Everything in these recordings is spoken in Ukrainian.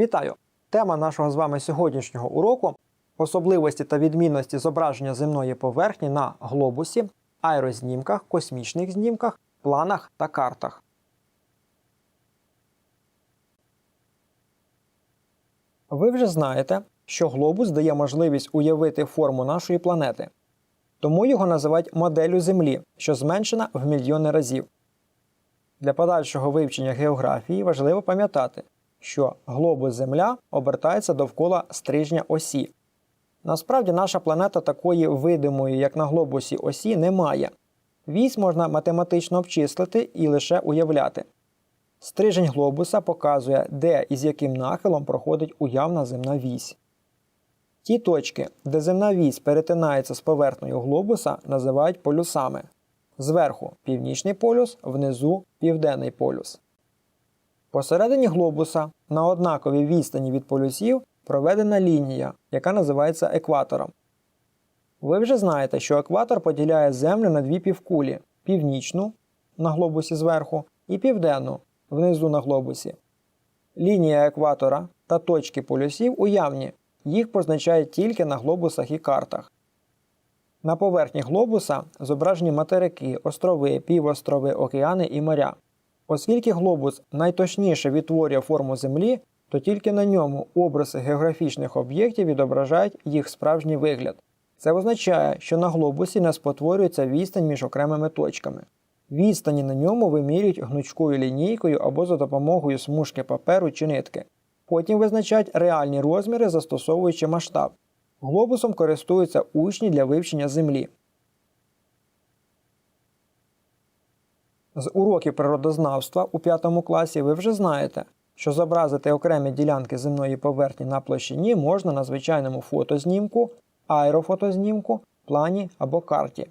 Вітаю! Тема нашого з вами сьогоднішнього уроку особливості та відмінності зображення земної поверхні на глобусі, аерознімках, космічних знімках, планах та картах. Ви вже знаєте, що глобус дає можливість уявити форму нашої планети. Тому його називають моделлю Землі, що зменшена в мільйони разів. Для подальшого вивчення географії важливо пам'ятати, що глобус Земля обертається довкола стрижня осі. Насправді наша планета такої видимої, як на глобусі осі, не має. Вісь можна математично обчислити і лише уявляти. Стрижень глобуса показує, де і з яким нахилом проходить уявна земна вісь. Ті точки, де земна вісь перетинається з поверхнею глобуса, називають полюсами. Зверху північний полюс, внизу південний полюс. Посередині глобуса на однаковій відстані від полюсів проведена лінія, яка називається екватором. Ви вже знаєте, що екватор поділяє Землю на дві півкулі північну на глобусі зверху і південну внизу на глобусі. Лінія екватора та точки полюсів уявні, їх позначають тільки на глобусах і картах. На поверхні глобуса зображені материки, острови, півострови, океани і моря. Оскільки глобус найточніше відтворює форму Землі, то тільки на ньому образи географічних об'єктів відображають їх справжній вигляд. Це означає, що на глобусі не спотворюється відстань між окремими точками. Відстані на ньому вимірюють гнучкою лінійкою або за допомогою смужки паперу чи нитки. Потім визначають реальні розміри, застосовуючи масштаб. Глобусом користуються учні для вивчення Землі. З уроків природознавства у 5 класі ви вже знаєте, що зобразити окремі ділянки земної поверхні на площині можна на звичайному фотознімку, аерофотознімку, плані або карті.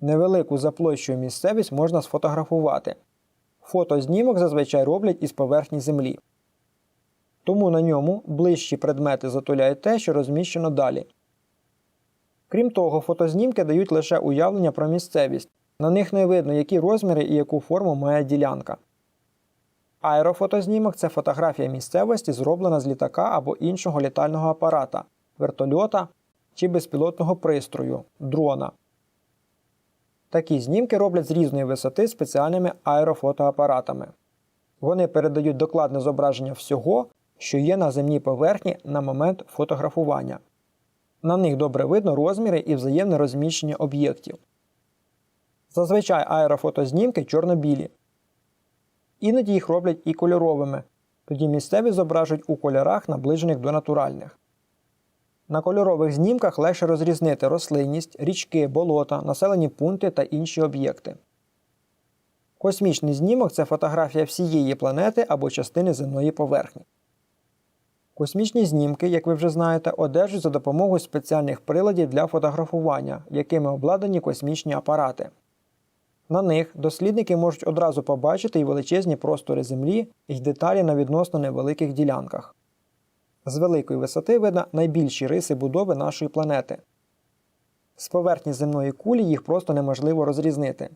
Невелику за площею місцевість можна сфотографувати. Фотознімок зазвичай роблять із поверхні землі. Тому на ньому ближчі предмети затуляють те, що розміщено далі. Крім того, фотознімки дають лише уявлення про місцевість. На них не видно, які розміри і яку форму має ділянка. Аерофотознімок це фотографія місцевості, зроблена з літака або іншого літального апарата, вертольота чи безпілотного пристрою дрона. Такі знімки роблять з різної висоти спеціальними аерофотоапаратами. Вони передають докладне зображення всього, що є на земній поверхні на момент фотографування. На них добре видно розміри і взаємне розміщення об'єктів. Зазвичай аерофотознімки чорно-білі. Іноді їх роблять і кольоровими, тоді місцеві зображують у кольорах, наближених до натуральних. На кольорових знімках легше розрізнити рослинність, річки, болота, населені пункти та інші об'єкти. Космічний знімок це фотографія всієї планети або частини земної поверхні. Космічні знімки, як ви вже знаєте, одержують за допомогою спеціальних приладів для фотографування, якими обладнані космічні апарати. На них дослідники можуть одразу побачити і величезні простори Землі і деталі на відносно невеликих ділянках. З великої висоти видно найбільші риси будови нашої планети. З поверхні земної кулі їх просто неможливо розрізнити.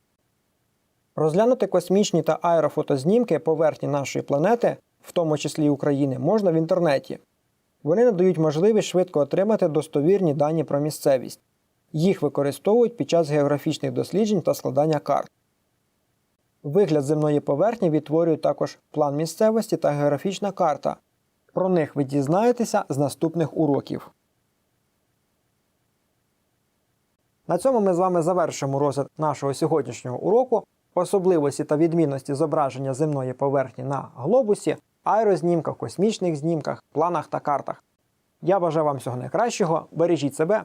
Розглянути космічні та аерофотознімки поверхні нашої планети, в тому числі України, можна в інтернеті. Вони надають можливість швидко отримати достовірні дані про місцевість. Їх використовують під час географічних досліджень та складання карт. Вигляд земної поверхні відтворюють також план місцевості та географічна карта. Про них ви дізнаєтеся з наступних уроків. На цьому ми з вами завершимо розгляд нашого сьогоднішнього уроку особливості та відмінності зображення земної поверхні на глобусі, аерознімках, космічних знімках, планах та картах. Я бажаю вам всього найкращого, бережіть себе